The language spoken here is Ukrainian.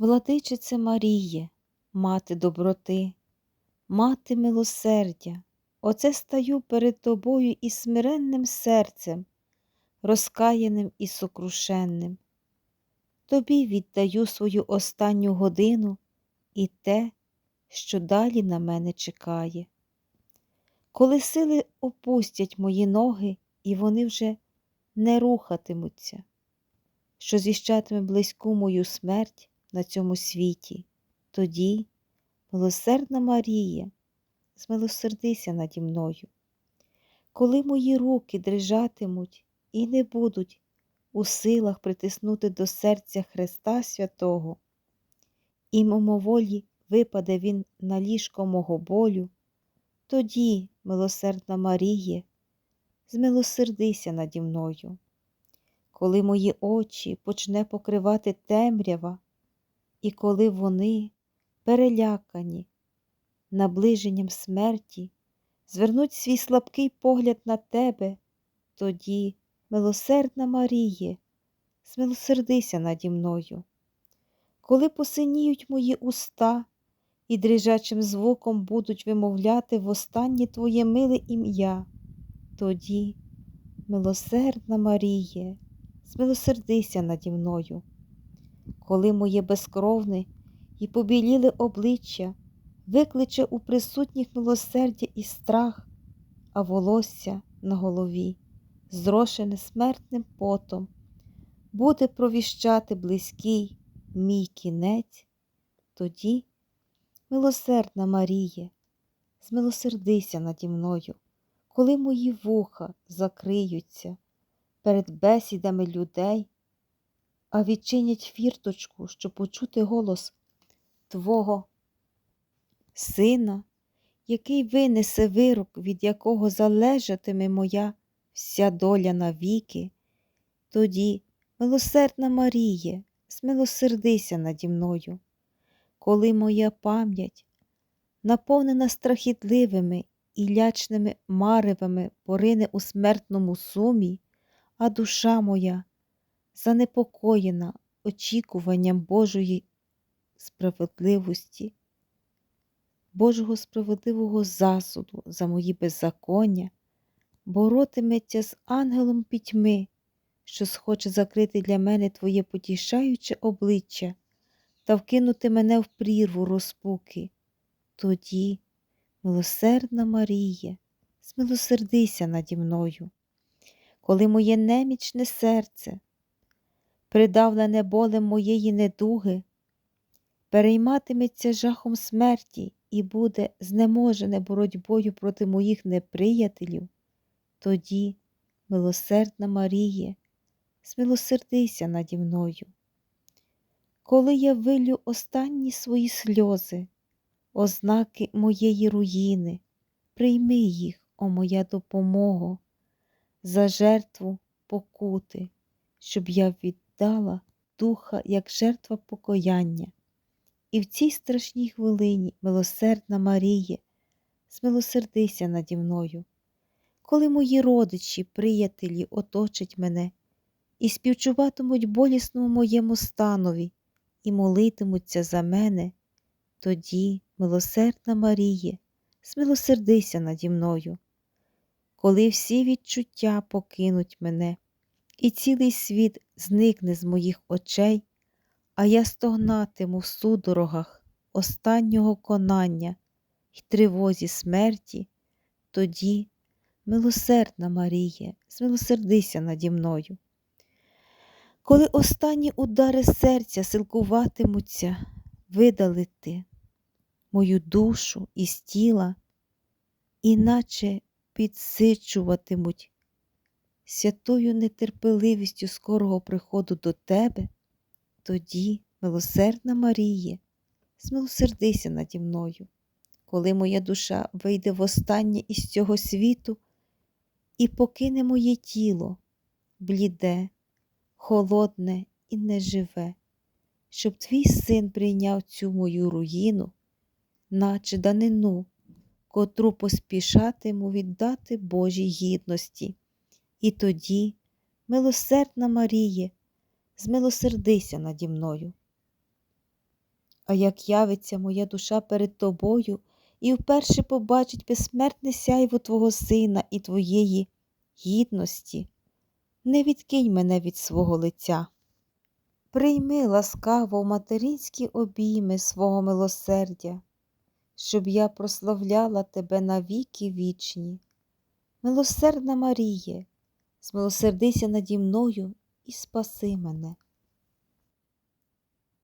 Владичице Маріє, мати доброти, мати милосердя, оце стаю перед тобою із смиренним серцем, розкаяним і сокрушенним. Тобі віддаю свою останню годину і те, що далі на мене чекає. Коли сили опустять мої ноги, і вони вже не рухатимуться, що зіщатиме близьку мою смерть на цьому світі, тоді, милосердна Марія, змилосердися наді мною. Коли мої руки дрижатимуть і не будуть у силах притиснути до серця Христа Святого, і мимоволі випаде Він на ліжко мого болю, тоді, милосердна Маріє, змилосердися наді мною. Коли мої очі почне покривати темрява, і коли вони, перелякані наближенням смерті, звернуть свій слабкий погляд на тебе, тоді, милосердна Маріє, змилосердися наді мною. Коли посиніють мої уста і дрижачим звуком будуть вимовляти востаннє Твоє миле ім'я, тоді, милосердна Маріє, змилосердися наді мною. Коли моє безкровне і побіліле обличчя викличе у присутніх милосердя і страх, а волосся на голові, зрошене смертним потом, буде провіщати близький мій кінець, тоді, милосердна Маріє, змилосердися наді мною, коли мої вуха закриються перед бесідами людей, а відчинять фірточку, щоб почути голос Твого Сина, який винесе вирок, від якого залежатиме моя вся доля навіки, тоді, милосердна Маріє, змилосердися наді мною, коли моя пам'ять, наповнена страхітливими і лячними маревами, порине у смертному сумі, а душа моя занепокоєна очікуванням Божої справедливості. Божого справедливого засуду за мої беззаконня, боротиметься з ангелом пітьми, що схоче закрити для мене Твоє потішаюче обличчя та вкинути мене в прірву розпуки. Тоді, милосердна Марія, змилосердися наді мною, коли моє немічне серце, придавлене болем моєї недуги, перейматиметься жахом смерті і буде знеможене боротьбою проти моїх неприятелів, тоді, милосердна Маріє, змилосердися наді мною. Коли я вилю останні свої сльози, ознаки моєї руїни, прийми їх, о моя допомога, за жертву покути, щоб я віддала духа як жертва покояння. І в цій страшній хвилині, милосердна Маріє, змилосердися наді мною, коли мої родичі, приятелі оточать мене і співчуватимуть болісному моєму станові і молитимуться за мене, тоді, милосердна Маріє, змилосердися наді мною, коли всі відчуття покинуть мене, і цілий світ зникне з моїх очей а я стогнатиму в судорогах останнього конання й тривозі смерті, тоді, милосердна Маріє, змилосердися наді мною. Коли останні удари серця силкуватимуться видалити мою душу із тіла, іначе підсичуватимуть святою нетерпеливістю скорого приходу до тебе. Тоді, милосердна Маріє, змилосердися наді мною, коли моя душа вийде востаннє із цього світу і покине моє тіло, бліде, холодне і неживе, щоб твій син прийняв цю мою руїну, наче данину, котру поспішатиму віддати Божій гідності. І тоді, милосердна Маріє, змилосердися наді мною. А як явиться моя душа перед тобою і вперше побачить безсмертне сяйво Твого Сина і Твоєї гідності, не відкинь мене від свого лиця. Прийми ласкаво в материнські обійми свого милосердя, щоб я прославляла Тебе на віки вічні. Милосердна Маріє, змилосердися наді мною і спаси мене.